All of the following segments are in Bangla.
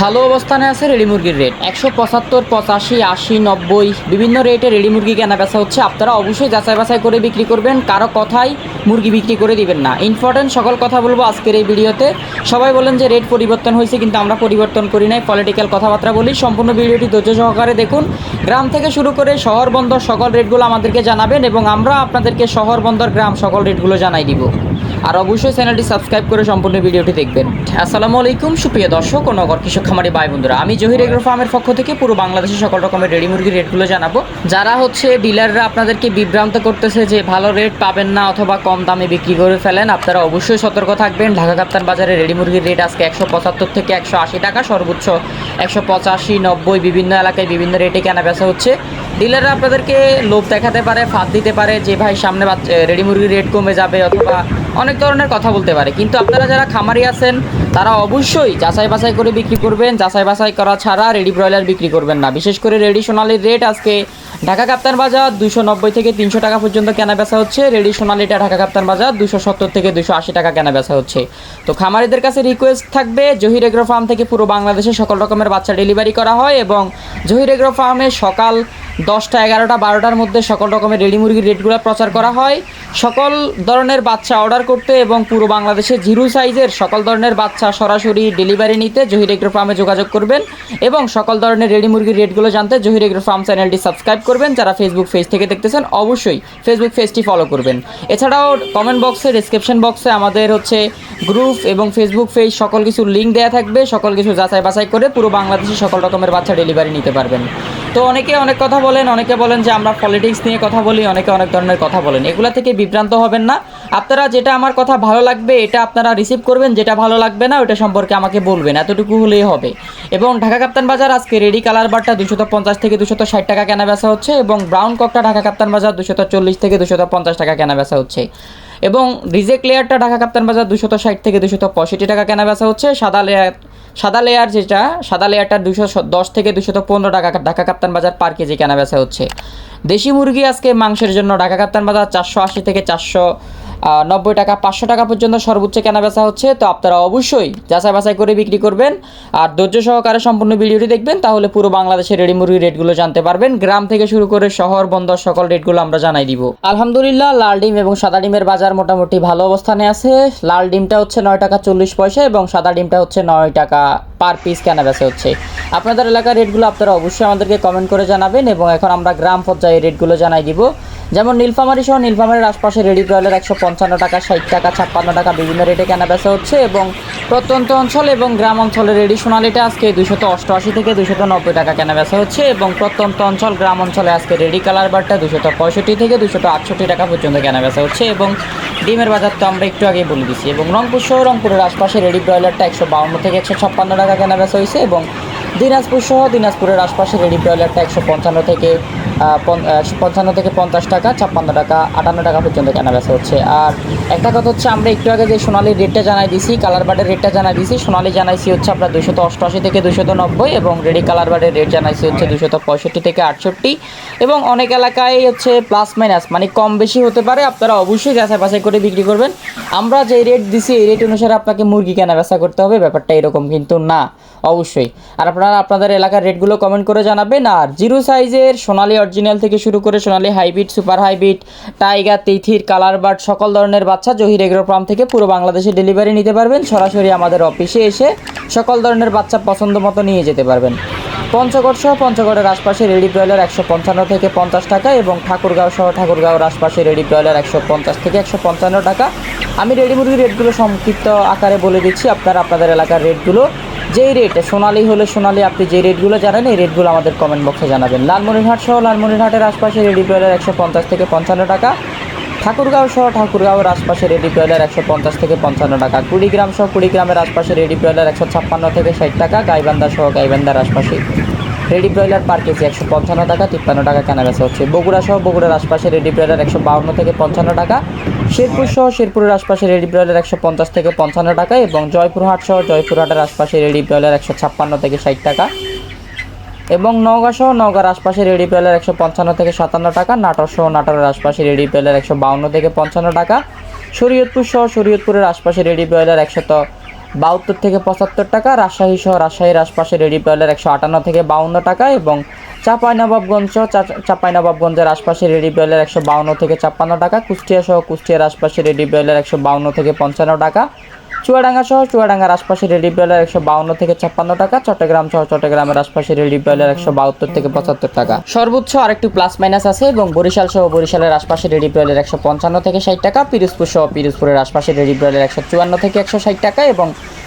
ভালো অবস্থানে আছে রেডি মুরগির রেট। একশো পঁচাত্তর, পঁচাশি, আশি, নব্বই, বিভিন্ন রেটে রেডি মুরগি কেনা বেচা হচ্ছে। আপনারা অবশ্যই যাচাই বাছাই করে বিক্রি করবেন। কারও কথাই মুরগি বিক্রি করে দিবেন না। ইম্পর্টেন্ট সকল কথা বলব আজকের এই ভিডিওতে। সবাই বলেন যে রেট পরিবর্তন হয়েছে কিন্তু আমরা পরিবর্তন করি নাই। পলিটিক্যাল কথাবার্তা বলি। সম্পূর্ণ ভিডিওটি ধৈর্য সহকারে দেখুন। গ্রাম থেকে শুরু করে শহর বন্দর সকল রেটগুলো আমাদেরকে জানাবেন এবং আমরা আপনাদেরকে শহর বন্দর, গ্রাম সকল রেটগুলো জানাই দিব। আর অবশ্যই চ্যানেলটি সাবস্ক্রাইব করে সম্পূর্ণ ভিডিওটি দেখবেন। আসসালামু আলাইকুম, সুপ্রিয় দর্শক ও নগর কৃষক খামারি ভাই বন্ধুরা আমি জহির এগ্রো ফার্মের পক্ষ থেকে পুরো বাংলাদেশের সকল রকমের রেডি মুরগির রেটগুলো জানাব। যারা হচ্ছে ডিলাররা আপনাদেরকে বিভ্রান্ত করতেছে যে ভালো রেট পাবেন না অথবা কম দামে বিক্রি করে ফেলেন, আপনারা অবশ্যই সতর্ক থাকবেন। ঢাকা কাপ্তান বাজারে রেডি মুরগির রেট আজকে একশো পঁচাত্তর থেকে একশো আশি টাকা, সর্বোচ্চ একশো পঁচাশি, নব্বই বিভিন্ন এলাকায় বিভিন্ন রেটে কেনা বেচা হচ্ছে। ডিলাররা আপনাদেরকে লোভ দেখাতে পারে, ফাঁদ দিতে পারে যে ভাই সামনে রেডি মুরগির রেট কমে যাবে অথবা অনেক ধরনের কথা বলতে পারে। কিন্তু আপনারা যারা খামারি আছেন, তারা অবশ্যই যাচাই বাছাই করে বিক্রি করবেন। যাচাই বাছাই করা ছাড়া রেডি ব্রয়লার বিক্রি করবেন না। বিশেষ করে রেডি সোনালির রেট আজকে ঢাকা কাপ্তান বাজার দুশো নব্বই থেকে তিনশো টাকা পর্যন্ত কেনা বেচা হচ্ছে। রেডি সোনালিটা ঢাকা কাপ্তান বাজার দুশো সত্তর থেকে দুশো আশি টাকা কেনা বেচা হচ্ছে। তো খামারিদের কাছে রিকোয়েস্ট থাকবে, জহির এগ্রো ফার্ম থেকে পুরো বাংলাদেশে সকল রকমের বাচ্চা ডেলিভারি করা হয় এবং জহির এগ্রো ফার্মে সকাল দশটা, এগারোটা, বারোটার মধ্যে সকল রকমের রেডি মুরগির রেটগুলো প্রচার করা হয়। সকল ধরনের বাচ্চা অর্ডার করতে এবং পুরো বাংলাদেশে জিরো সাইজের সকল ধরনের বাচ্চা সরাসরি ডেলিভারি নিতে জহির এগ্রো ফার্মে যোগাযোগ করবেন এবং সকল ধরনের রেডি মুরগির রেটগুলো জানতে জহির এগ্রো ফার্ম চ্যানেলটি সাবস্ক্রাইব করবেন, যারা ফেসবুক পেজ থেকে দেখতেছেন, অবশ্যই ফেসবুক পেজটি ফলো করবেন। এছাড়াও কমেন্ট বক্সে ডিসক্রিপশন বক্সে আমাদের হচ্ছে গ্রুপ এবং ফেসবুক পেজ সকল কিছু লিঙ্ক দেওয়া থাকবে। সকল কিছু যাচাই বাছাই করে পুরো বাংলাদেশে সকল রকমের বাচ্চা ডেলিভারি নিতে পারবেন। তো অনেকে অনেক কথা বলেন, অনেকে বলেন যে আমরা পলিটিক্স নিয়ে কথা বলি, অনেকে অনেক ধরনের কথা বলেন। এগুলা থেকে বিভ্রান্ত হবেন না। আপনারা যেটা আমার কথা ভালো লাগবে, এটা আপনারা রিসিভ করবেন, যেটা ভালো লাগবে না, ওটা সম্পর্কে আমাকে বলবেন, এতটুকু হলেই হবে। এবং ঢাকা কাপ্তান বাজার আজকে রেডি কালার বারটা দুশত পঞ্চাশ থেকে দুশত ষাট টাকা কেনা বেচা হচ্ছে এবং ব্রাউন ককটা ঢাকা কাপ্তান বাজার দুশত চল্লিশ থেকে দুশত পঞ্চাশ টাকা কেনা বেচা হচ্ছে। এবং রিজেক্ট লেয়ারটা ঢাকা কাপ্তান বাজার দুশত ষাট থেকে দুশত পঁয়ষট্টি টাকা কেনা বেচা হচ্ছে। সাদা লেয়ার সাদা লেয়ার যেটা, সাদা লেয়ারটা দুশো দশ থেকে দুশত পনেরো টাকা ঢাকা কাপ্তান বাজার পার কেজি কেনা বেচা হচ্ছে। দেশি মুরগি আজকে মাংসের জন্য ঢাকা কাপ্তান বাজার চারশো আশি থেকে চারশো নব্বই টাকা, পাঁচশো টাকা পর্যন্ত সর্বোচ্চ কেনা বেচা হচ্ছে। তো আপনারা অবশ্যই যাচাই বাছাই করে বিক্রি করবেন। আর ধৈর্য সহকারে সম্পূর্ণ ভিডিওটি দেখবেন, তাহলে পুরো বাংলাদেশের রেডি মুরগির রেটগুলো জানতে পারবেন। গ্রাম থেকে শুরু করে শহর, বন্দর, সকল রেটগুলো আমরা জানাই দিব। আলহামদুলিল্লাহ, লাল ডিম এবং সাদা ডিমের বাজার মোটামুটি ভালো অবস্থানে আছে। লাল ডিমটা হচ্ছে নয় টাকা চল্লিশ পয়সা এবং সাদা ডিমটা হচ্ছে নয় টাকা পার পিস কেনা বেচা হচ্ছে। আপনাদের এলাকার রেটগুলো আপনারা অবশ্যই আমাদেরকে কমেন্ট করে জানাবেন এবং এখন আমরা গ্রাম পর্যায়ে রেটগুলো জানাই দিব। যেমন নীলফামারি সহ নীলফামারির আশপাশে রেডি ব্রয়লার একশো পঞ্চান্ন টাকা, ষাট টাকা, ছাপ্পান্ন টাকা বিভিন্ন রেটে কেনা বেচা হচ্ছে এবং প্রত্যন্ত অঞ্চল এবং গ্রাম অঞ্চলের রেডি সোনালিটা আজকে দুশত অষ্টআশি থেকে দুশত নব্বই টাকা কেনা বেচা হচ্ছে এবং প্রত্যন্ত অঞ্চল, গ্রাম অঞ্চলে আজকে রেডি কালার বারটা দুশত পঁয়ষট্টি থেকে দুশত আটষট্টি টাকা পর্যন্ত কেনা বেচা হচ্ছে এবং ডিমের বাজার তো আমরা একটু আগেই বলে দিচ্ছি এবং রংপুর সহ রংপুরের আশপাশে রেডি ব্রয়লারটা একশো বাউন্ন থেকে একশো ছাপ্পান্ন টাকা কেনা বেচা হয়েছে এবং দিনাজপুর সহ দিনাজপুরের আশপাশে রেডি ব্রয়লারটা একশো পঞ্চান্ন থেকে পঞ্চান্ন থেকে পঞ্চাশ টাকা ছাপ্পান্ন টাকা আটান্ন টাকা পর্যন্ত কেনা বেচা হচ্ছে। আর একটা কথা হচ্ছে আমরা একটু আগে যে সোনালির রেটটা জানাই দিছি কালার বার্ডের রেটটা জানাই দিছি সোনালি জানাইছি হচ্ছে আপনার দুশত অষ্টআশি থেকে দুশত নব্বই এবং রেডি কালার বার্ডের রেট জানাইছি হচ্ছে দুশত পঁয়ষট্টি থেকে আটষট্টি এবং অনেক এলাকায় হচ্ছে প্লাস মাইনাস মানে কম বেশি হতে পারে আপনারা অবশ্যই যাচাই বাছাই করে বিক্রি করবেন। আমরা যে রেট দিছি এই রেট অনুসারে আপনাকে মুরগি কেনা বেচা করতে হবে ব্যাপারটা এরকম কিন্তু না। অবশ্যই। আর আপনারা আপনাদের এলাকার রেটগুলো কমেন্ট করে জানাবেন। আর জিরো সাইজের সোনালি অরিজিনাল থেকে শুরু করে Sonali hybrid super hybrid tiger তিথির কালার বার্ড সকল ধরনের বাচ্চা জহির এগ্রো ফার্ম থেকে পুরো বাংলাদেশে ডেলিভারি নিতে পারবেন। সরাসরি আমাদের অফিসে এসে সকল ধরনের বাচ্চা পছন্দ মতো নিয়ে যেতে পারবেন। পঞ্চগড় সহ পঞ্চগড়ের আশপাশে রেডি ব্রয়লার একশো পঞ্চান্ন থেকে পঞ্চাশ টাকা এবং ঠাকুরগাঁও সহ ঠাকুরগাঁওর আশপাশে রেডি ব্রয়লার একশো পঞ্চাশ থেকে একশো পঞ্চান্ন টাকা। আমি রেডি মুরগির রেটগুলো সংক্ষিপ্ত আকারে বলে দিচ্ছি। আপনারা আপনাদের এলাকার রেটগুলো যেই রেট সোনালি হলে সোনালি, আপনি যে রেটগুলো জানেন, এই রেটগুলো আমাদের কমেন্ট বক্সে জানাবেন। লালমনিরহাট সহ লালমনিরহাটের আশপাশে রেডি ব্রয়লার একশো পঞ্চাশ থেকে পঞ্চান্ন টাকা। ঠাকুরগাঁও সহ ঠাকুরগাঁওয়ের আশপাশে রেডি ব্রয়লার একশো পঞ্চাশ থেকে পঞ্চান্ন টাকা। কুড়িগ্রাম সহ কুড়িগ্রামের আশপাশে রেডি ব্রয়লার একশো ছাপ্পান্ন থেকে ষাট টাকা। গাইবান্ধা সহ গাইবান্ধার আশপাশে রেডি ব্রয়লার পার কেজি একশো পঞ্চান্ন টাকা, তিপ্পান্ন টাকা কেনা বেচা হচ্ছে। বগুড়া সহ বগুড়ার আশপাশে রেডি ব্রয়লার একশো বাউন্ন থেকে পঞ্চান্ন টাকা শেরপুর সহ শেরপুরের আশপাশে রেডি ব্রয়লার একশো পঞ্চাশ থেকে পঞ্চান্ন টাকা এবং জয়পুরহাট সহ জয়পুরহাটের আশপাশে রেডি ব্রয়লার একশো ছাপ্পান্ন থেকে ষাট টাকা এবং নওগাঁ সহ নওগাঁর আশপাশে রেডি ব্রয়লার একশো পঞ্চান্ন থেকে সাতান্ন টাকা নাটোর সহ নাটোরের আশপাশে রেডি ব্রয়লার একশো বাউন্ন থেকে পঞ্চান্ন টাকা শরীয়তপুর সহ শরীয়তপুরের আশপাশে রেডি ব্রয়লার একশত বাহাত্তর থেকে পঁচাত্তর টাকা, রাজশাহী সহ রাজশাহীর আশপাশে রেডি ব্রয়লার একশো আটান্ন থেকে বাউন্ন টাকা এবং চাঁপাইনবাবগঞ্জ সহ চাঁপাইনবাবগঞ্জের আশপাশে রেডি ব্রয়লার একশো বাউন্ন থেকে ছাপ্পান্ন টাকা, কুষ্টিয়া সহ কুষ্টিয়ার আশপাশে রেডি ব্রয়লার একশো বাউন্ন থেকে পঞ্চান্ন টাকা চুয়াডাঙ্গা সহ চুয়াডাঙ্গার আশপাশে রেডি ব্রয়লার একশো বাউন্ন থেকে ছাপ্পান্ন টাকা, চট্টগ্রাম সহ চট্টগ্রামের আশপাশে রেডি ব্রয়লার একশো বাহাত্তর থেকে পঁচাত্তর টাকা। সর্বোচ্চ আরেকটু প্লাস মাইনাস আছে এবং বরিশাল সহ বরিশালের আশপাশে রেডি ব্রয়লার একশো পঞ্চান্ন থেকে ষাট টাকা, পিরোজপুর সহ পিরোজপুরের আশপাশে রেডি ব্রয়লার একশো চুয়ান্ন থেকে একশো ষাট টাকা এবং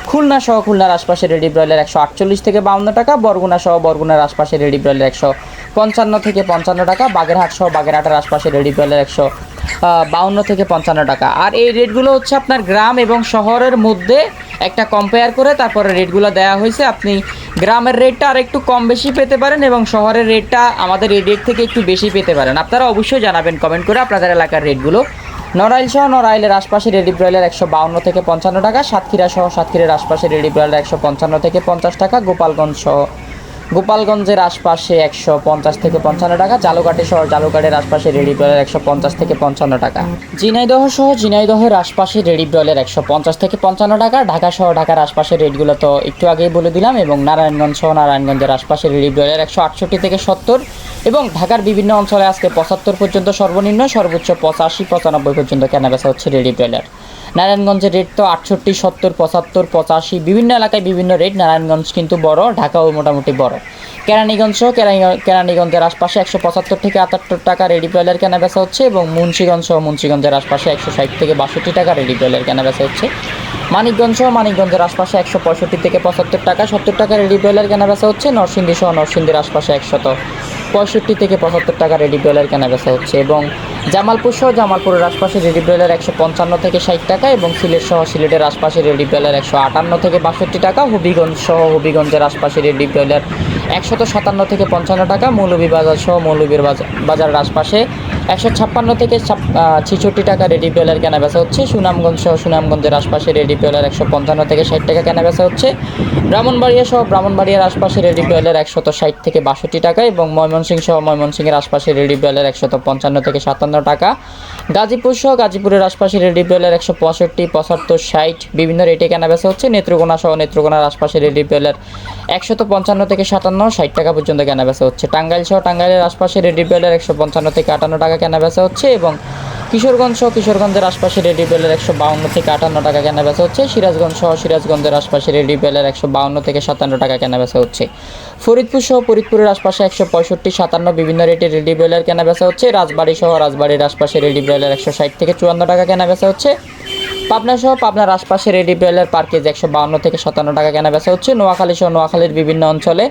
খুলনা সহ খুলনার আশপাশে রেডি ব্রয়লার একশো আটচল্লিশ থেকে বাউন্ন টাকা, বরগুনা সহ বরগুনার আশপাশে রেডি ব্রয়লার একশো পঞ্চান্ন থেকে পঞ্চান্ন টাকা, বাগেরহাট সহ বাগেরহাটের আশপাশে রেডি ব্রয়লার একশো বাউন্ন থেকে পঞ্চান্ন টাকা। আর এই রেটগুলো হচ্ছে আপনার গ্রাম এবং শহরের মধ্যে একটা কম্পেয়ার করে তারপরে রেটগুলো দেওয়া হয়েছে। আপনি গ্রামের রেটটা আর একটু কম বেশি পেতে পারেন এবং শহরের রেটটা আমাদের এই রেট থেকে একটু বেশি পেতে পারেন। আপনারা অবশ্যই জানাবেন কমেন্ট করে আপনাদের এলাকার রেটগুলো। নড়াইল সহ নড়াইলের আশপাশে রেডি ব্রয়লার একশো বাউন্ন থেকে পঞ্চান্ন টাকা, সাতক্ষীরা সহ সাতক্ষীরার আশপাশে রেডি ব্রয়লার একশো পঞ্চান্ন থেকে পঞ্চাশ টাকা, গোপালগঞ্জ সহ গোপালগঞ্জের আশপাশে একশো পঞ্চাশ থেকে পঞ্চান্ন টাকা জালুকাঠি শহর জালুকাঠের আশপাশে রেডি ব্রয়লার একশো পঞ্চাশ থেকে পঞ্চান্ন টাকা। ঝিনাইদহ সহ ঝিনাইদহের আশপাশে রেডি ব্রয়লার একশো পঞ্চাশ থেকে পঞ্চান্ন টাকা, ঢাকা সহ ঢাকার আশপাশে রেটগুলো তো একটু আগেই বলে দিলাম এবং নারায়ণগঞ্জ সহ নারায়ণগঞ্জের আশপাশে রেডি ব্রয়লার একশো আটষট্টি থেকে সত্তর এবং ঢাকার বিভিন্ন অঞ্চলে আজকে পঁচাত্তর পর্যন্ত সর্বনিম্ন, সর্বোচ্চ পঁচাশি, পঁচানব্বই পর্যন্ত কেনাবেচা হচ্ছে রেডি ব্রয়লার। নারায়ণগঞ্জের রেট তো আটষট্টি, সত্তর, পঁচাত্তর, পঁচাশি, বিভিন্ন এলাকায় বিভিন্ন রেট। নারায়ণগঞ্জ কিন্তু বড়, ঢাকাও মোটামুটি বড়। কেরানীগঞ্জ সহ কেরানীগঞ্জের আশপাশে একশো পঁচাত্তর থেকে আটাত্তর টাকা রেডি ব্রয়লার কেনা বেচা হচ্ছে এবং মুন্সিগঞ্জ সহ মুন্সিগঞ্জের আশপাশে একশো ষাট থেকে বাষট্টি টাকা রেডি ব্রয়লার কেনা বেচা হচ্ছে। মানিকগঞ্জ সহ মানিকগঞ্জের আশপাশে একশো পঁয়ষট্টি থেকে পঁচাত্তর টাকা, সত্তর টাকা রেডি ব্রয়লার কেনা বেচা হচ্ছে। নরসিংদী সহ নরসিংদীর আশপাশে একশত পঁয়ষট্টি থেকে পঁচাত্তর টাকা রেডি ব্রয়লার কেনা বেচা হচ্ছে এবং জামালপুর সহ জামালপুরের আশপাশে রেডি ব্রয়লার একশো পঞ্চান্ন থেকে ষাট টাকা এবং সিলেট সহ সিলেটের আশপাশে রেডি ব্রয়লার একশো আটান্ন থেকে বাষট্টি টাকা। হবিগঞ্জ সহ হবিগঞ্জের আশপাশে রেডি ব্রয়লার একশত সাতান্ন থেকে পঞ্চান্ন টাকা। মৌলভীবাজার সহ মৌলভীর বাজার বাজারের আশপাশে একশো ছাপ্পান্ন থেকে ছেষট্টি টাকা রেডি ব্রয়লার কেনা বেচা হচ্ছে। সুনামগঞ্জ সহ সুনামগঞ্জের আশপাশে রেডি ব্রয়লার একশো পঞ্চান্ন থেকে ষাট টাকা কেনা বেচা হচ্ছে। ব্রাহ্মণবাড়িয়া সহ ব্রাহ্মণবাড়িয়ার আশপাশে রেডি ব্রয়লার একশত ষাট থেকে বাষট্টি টাকা এবং ময়মনসিংহ সহ ময়মনসিংহের আশপাশে রেডি ব্রয়লার একশত পঞ্চান্ন থেকে সাতান্ন টাকা। গাজীপুর সহ গাজীপুরের আশপাশে রেডি ব্রয়লার একশো পঁয়ষট্টি, পঁচাত্তর, ষাট বিভিন্ন রেটে কেনা বেচা হচ্ছে। নেত্রকোনা সহ নেত্রকোনার আশপাশে রেডি ব্রয়লার একশত পঞ্চান্ন থেকে সাতান্ন, ষাট টাকা পর্যন্ত কেনা বেচা হচ্ছে। টাঙ্গাইল সহ টাঙ্গাইলের আশপাশে রেডি ব্রয়লার একশো পঞ্চান্ন থেকে আটান্ন টাকা কেনা বেচা হচ্ছে এবং কিশোরগঞ্জ সহ কিশোরগঞ্জের আশপাশে রেডি বেলের একশো বাউন্ন থেকে আটান্ন টাকা কেনা বেচা হচ্ছে। সিরাজগঞ্জ সহ সিরাজগঞ্জের আশপাশে রেডি বেলের একশো বাউন্ন থেকে সাতান্ন টাকা কেনা বেচা হচ্ছে। ফরিদপুর সহ ফরিদপুরের আশপাশে একশো পঁয়ষট্টি, সাতান্ন বিভিন্ন রেটে রেডি বেলের কেনা বেচা হচ্ছে। রাজবাড়ি সহ রাজবাড়ির আশপাশে রেডি বেলের একশো ষাট থেকে চুয়ান্ন টাকা কেনা বেচা হচ্ছে। পাবনা সহ পাবনার আশপাশে রেডি ব্রয়লার পার কেজি একশো বাউন্ন থেকে সাতান্ন টাকা কেনা বেচা হচ্ছে। নোয়াখালী সহ নোয়াখালীর বিভিন্ন অঞ্চলে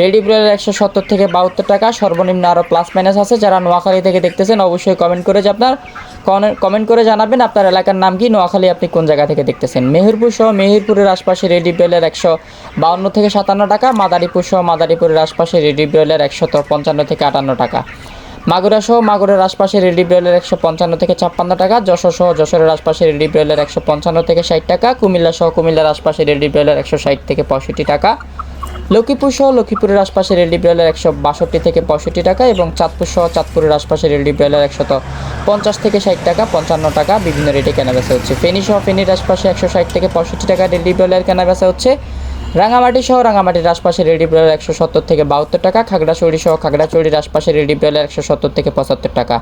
রেডি ব্রয়লার একশো সত্তর থেকে বাহাত্তর টাকা, সর্বনিম্ন আরও প্লাস মাইনাস আছে। যারা নোয়াখালী থেকে দেখতেছেন, অবশ্যই কমেন্ট করে আপনার কমেন্ট করে জানাবেন আপনার এলাকার নাম কি, নোয়াখালী আপনি কোন জায়গা থেকে দেখতেছেন? মেহেরপুর সহ মেহেরপুরের আশপাশে রেডি ব্রয়লার একশো বাউন্ন থেকে সাতান্ন টাকা, মাদারীপুর সহ মাদারীপুরের আশপাশে রেডি ব্রয়লার একশত পঞ্চান্ন থেকে আটান্ন টাকা। মাগুরা সহ মাগুরের আশপাশে রেডি ব্রয়লার একশো পঞ্চান্ন থেকে ছাপ্পান্ন টাকা, যশোর সহ যশোরের আশপাশে রেডি ব্রয়লার একশো পঞ্চান্ন থেকে ষাট টাকা, কুমিল্লা সহ কুমিল্লার আশপাশে রেডি ব্রয়লার একশো ষাট থেকে পঁয়ষট্টি টাকা। লক্ষ্মীপুর সহ লক্ষ্মীপুরের আশপাশে রেডি ব্রয়লার একশো বাষট্টি থেকে পঁয়ষট্টি টাকা এবং চাঁদপুর সহ চাঁদপুরের আশপাশে রেডি ব্রয়লার একশত পঞ্চাশ থেকে ষাট টাকা, পঞ্চান্ন টাকা বিভিন্ন রেটে কেনা বেচা হচ্ছে। ফেনী সহ ফেনীর আশপাশে একশো ষাট থেকে পঁয়ষট্টি টাকা রেডি ব্রয়লার কেনা বেচা হচ্ছে। রাঙামাটি সহ রাঙামাটির আশপাশে রেডি ব্রয়লার একশো সত্তর থেকে বাহাত্তর টাকা, খাগড়াছড়ি সহ খাগড়াছড়ির আশপাশে রেডি ব্রয়লার একশো সত্তর থেকে পঁচাত্তর টাকা।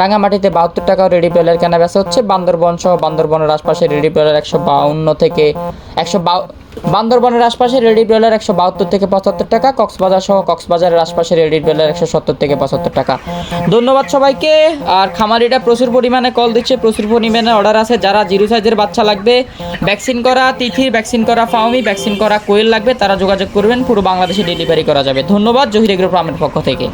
রাঙামাটিতে বাহাত্তর টাকা রেডি ব্রয়লার কেনা বেচা হচ্ছে। বান্দরবন সহ বান্দরবনের আশপাশে রেডি ব্রয়লার একশো বাউন্ন থেকে একশো বান্দরবনের আশপাশে রেডি ব্রয়লার একশো বাহাত্তর থেকে পঁচাত্তর টাকা, কক্সবাজার সহ কক্সবাজারের আশপাশে রেডি ব্রয়লার একশো সত্তর থেকে পঁচাত্তর টাকা। ধন্যবাদ সবাইকে। আর খামারিটা প্রচুর পরিমাণে কল দিচ্ছে, প্রচুর পরিমাণে অর্ডার আছে। যারা জিরো সাইজের বাচ্চা লাগবে, ভ্যাকসিন করা তিথির, ভ্যাকসিন করা ফাউমি ভ্যাকসিন করা কোয়েল লাগবে, তারা যোগাযোগ করবেন। পুরো বাংলাদেশে ডেলিভারি করা যাবে। ধন্যবাদ, জহির এগ্রো ফার্মের পক্ষ থেকে।